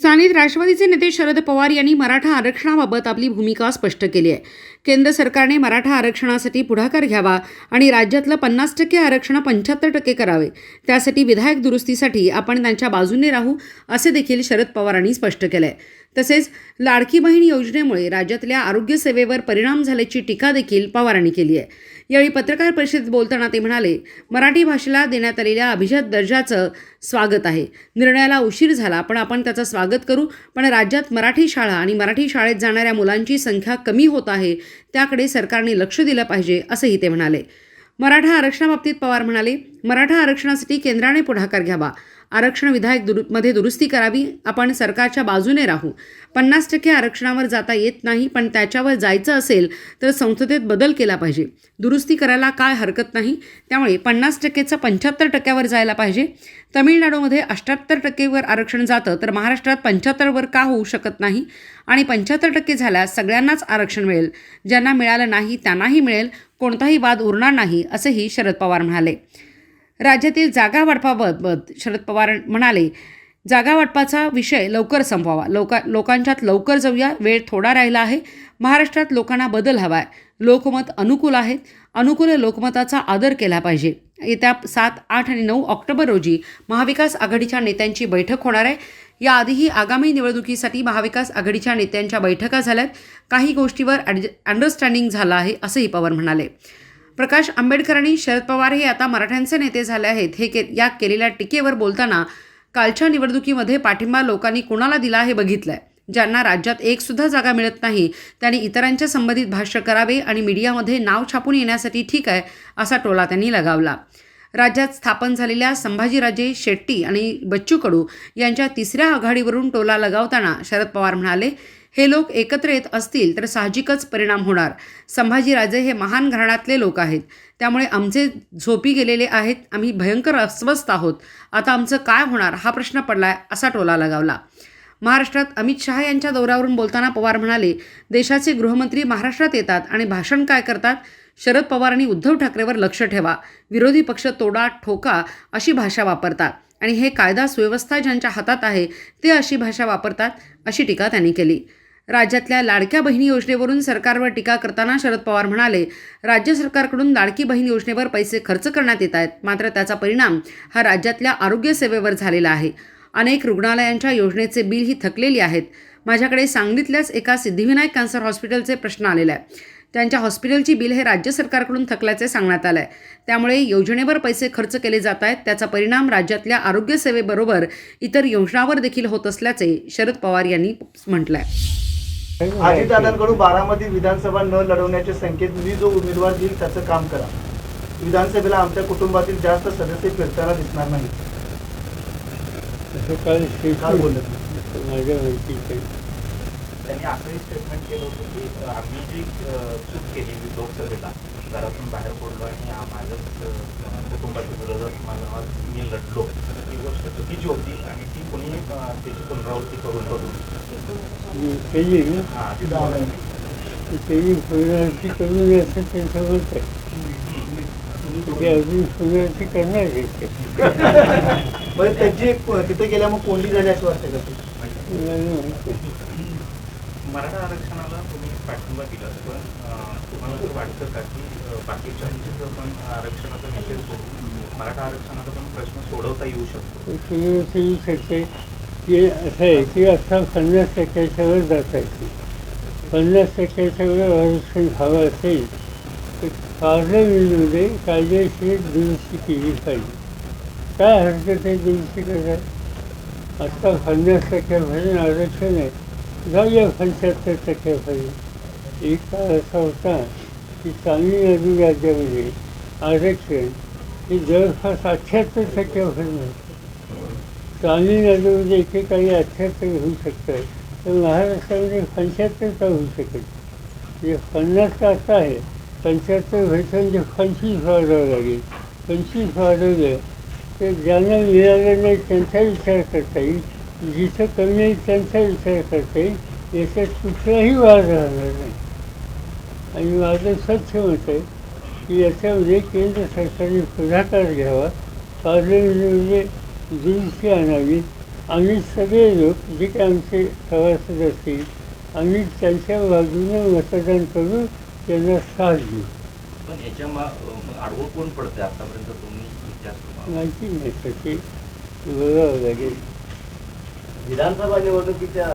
स्थानिक राष्ट्रवादीचे नेते शरद पवार यांनी मराठा आरक्षणाबाबत आपली भूमिका स्पष्ट केली आहे. केंद्र सरकारने मराठा आरक्षणासाठी पुढाकार घ्यावा आणि राज्यातलं पन्नास टक्के आरक्षण पंच्याहत्तर टक्के करावे. त्यासाठी विधायक दुरुस्तीसाठी आपण त्यांच्या बाजूने राहू असे देखील शरद पवारांनी स्पष्ट केलं आहे तसेच लाडकी बहीण योजनेमुळे राज्यातल्या आरोग्यसेवेवर परिणाम झाल्याची टीका देखील पवारांनी केली आहे. यावेळी पत्रकार परिषदेत बोलताना ते म्हणाले मराठी भाषेला देण्यात आलेल्या अभिजात दर्जाचं स्वागत आहे. निर्णयाला उशीर झाला पण आपण त्याचं स्वागत करू. पण राज्यात मराठी शाळा आणि मराठी शाळेत जाणाऱ्या मुलांची संख्या कमी होत आहे. त्याकडे सरकारने लक्ष दिलं पाहिजे असंही ते म्हणाले. मराठा आरक्षणाबाबतीत पवार म्हणाले मराठा आरक्षणासाठी केंद्राने पुढाकार घ्यावा. आरक्षण विधायक दुरु मध्ये दुरुस्ती करावी आपण सरकारच्या बाजूने राहू. पन्नास टक्के आरक्षणावर जाता येत नाही पण त्याच्यावर जायचं असेल तर संसदेत बदल केला पाहिजे. दुरुस्ती करायला काय हरकत नाही? त्यामुळे पन्नास टक्केचं पंच्याहत्तर टक्क्यावर जायला पाहिजे. तमिळनाडूमध्ये अष्ट्याहत्तर टक्केवर आरक्षण जातं तर महाराष्ट्रात पंच्याहत्तरवर का होऊ शकत नाही? आणि पंच्याहत्तर टक्के झाल्यास सगळ्यांनाच आरक्षण मिळेल. ज्यांना मिळालं नाही त्यांनाही मिळेल. कोणताही वाद उरणार नाही असंही शरद पवार म्हणाले. राज्यातील जागा वाटपाबाबत शरद पवार म्हणाले जागा वाटपाचा विषय लवकर संपवावा. लोका लोकांच्यात लवकर जाऊया. वेळ थोडा राहिला आहे. महाराष्ट्रात लोकांना बदल हवा आहे लोकमत अनुकूल आहेत अनुकूल लोकमताचा आदर केला पाहिजे. येत्या सात आठ आणि नऊ ऑक्टोबर रोजी महाविकास आघाडीच्या नेत्यांची बैठक होणार आहे. याआधीही आगामी निवडणुकीसाठी महाविकास आघाडीच्या नेत्यांच्या बैठका झाल्यात. काही गोष्टीवर ॲड अंडरस्टँडिंग झालं आहे असंही पवार म्हणाले. प्रकाश आंबेडकरांनी शरद पवार हे आता मराठ्यांचे नेते झाले आहेत. हे के या केलेल्या टीकेवर बोलताना कालच्या निवडणुकीमध्ये पाठिंबा लोकांनी कुणाला दिला हे बघितलंय. ज्यांना राज्यात एकसुद्धा जागा मिळत नाही त्यांनी इतरांच्या संबंधित भाष्य करावे आणि मीडियामध्ये नाव छापून येण्यासाठी ठीक आहे असा टोला त्यांनी लगावला. राज्यात स्थापन झालेल्या संभाजीराजे शेट्टी आणि बच्चू कडू यांच्या तिसऱ्या आघाडीवरून टोला लगावताना शरद पवार म्हणाले हे लोक एकत्र येत असतील तर साहजिकच परिणाम होणार. संभाजीराजे हे महान घराण्यातले लोक आहेत. त्यामुळे आमचे झोपी गेलेले आहेत. आम्ही भयंकर अस्वस्थ आहोत. आता आमचं काय होणार हा प्रश्न पडलाय असा टोला लगावला. महाराष्ट्रात अमित शहा यांच्या दौऱ्यावरून बोलताना पवार म्हणाले देशाचे गृहमंत्री महाराष्ट्रात येतात आणि भाषण काय करतात? शरद पवारांनी उद्धव ठाकरेवर लक्ष ठेवा. विरोधी पक्ष तोडा ठोका अशी भाषा वापरतात. आणि हे कायदा सुव्यवस्था ज्यांच्या हातात आहे ते अशी भाषा वापरतात अशी टीका त्यांनी केली. राज्यातल्या लाडक्या बहिणी योजनेवरून सरकारवर टीका करताना शरद पवार म्हणाले राज्य सरकारकडून लाडकी बहीण योजनेवर पैसे खर्च करण्यात येत आहेत. मात्र त्याचा परिणाम हा राज्यातल्या आरोग्यसेवेवर झालेला आहे. अनेक रुग्णालयांच्या योजनेचे बिल ही थकलेली आहेत. माझ्याकडे सांगलीतल्याच एका सिद्धिविनायक कॅन्सर हॉस्पिटलचे प्रश्न आलेला आहे त्यांच्या हॉस्पिटलची बिल हे राज्य सरकारकडून थकल्याचे सांगण्यात आलं आहे त्यामुळे योजनेवर पैसे खर्च केले जात आहेत. त्याचा परिणाम राज्यातल्या आरोग्य सेवेबरोबर इतर योजनांवर देखील होत असल्याचे शरद पवार यांनी म्हटलं आहे अजितदादांकडून बारामती विधानसभा न लढवण्याचे संकेत मी जो उमेदवार देईल त्याचं काम करा. विधानसभेला आमच्या कुटुंबातील जास्त सदस्य फिरताना दिसणार नाही माझ्या त्यांनी असंही स्टेटमेंट केलं होतं की आम्ही जी चूक केली लोकसभेला घरातून बाहेर पडलो आणि अं, कुटुंबाच्या विरोधात मला मी लढलो ही गोष्ट चुकीची होती आणि ती कोणी त्याची पुनरावृत्ती करून बघू मी केली ना? हां ती ती त्यांनी पुनरावृत्ती करू नये असं त्यांचं मत आहे ते अजून पुनरावृत्ती करणार. बरं त्यांची एक तिथे गेल्या मग कोंडी झाली अशी वाटते का. मराठा आरक्षणाला तुम्ही पाठिंबा दिला पण तुम्हाला असं वाटतं का की अं, बाकीच्यांची जर पण आरक्षणाचा विषय करून मराठा आरक्षणाचा पण प्रश्न सोडवता येऊ शकतो? ते येऊ शकते की असं आहे की आता पन्नास टक्क्याच्या वर जात आहे. पन्नास टक्क्याच्या वर आरक्षण हवं असेल तर पार्लमेंटमध्ये कायदेशीर दुरुस्ती केली पाहिजे. काय हरकत आहे दुरुस्ती करायला आत्ता पन्नास टक्क्यापर्यंत आरक्षण आहे. जाऊया पंच्याहत्तर टक्क्यापर्यंत एक काळ असा होता की तामिळनाडू राज्यामध्ये आरक्षण हे। जवळपास अठ्ठ्याहत्तर टक्क्यापर्यंत होतं तामिळनाडूमध्ये एकेकाळी अठ्ठ्याहत्तर होऊ शकतं तर महाराष्ट्रामध्ये पंच्याहत्तर का होऊ शकेल म्हणजे पन्नास का असं आहे पंच्याहत्तर व्हायचं म्हणजे पंचवीस वाढवावं लागेल पंचवीस वाढवलं तर ज्यांना मिळालं नाही त्यांचा विचार करता येईल जिथं कमी आहे त्यांचा विचार करता. येईल याच्यात कुठलाही वाद राहणार नाही. आणि माझं स्वच्छ मत आहे की याच्यामध्ये केंद्र सरकारने पुढाकार घ्यावा. पार्लमेंटमध्ये दुरुस्ती आणावी. आम्ही सगळे लोक जे काही आमचे सभासद असतील आम्ही त्यांच्या बाजूने मतदान करून त्यांना साथ देऊ. पण याच्या आडवं कोण पडतंय आतापर्यंत तुम्ही माहिती नाही तर ते बघावं लागेल. विधानसभा निवडणुकीच्या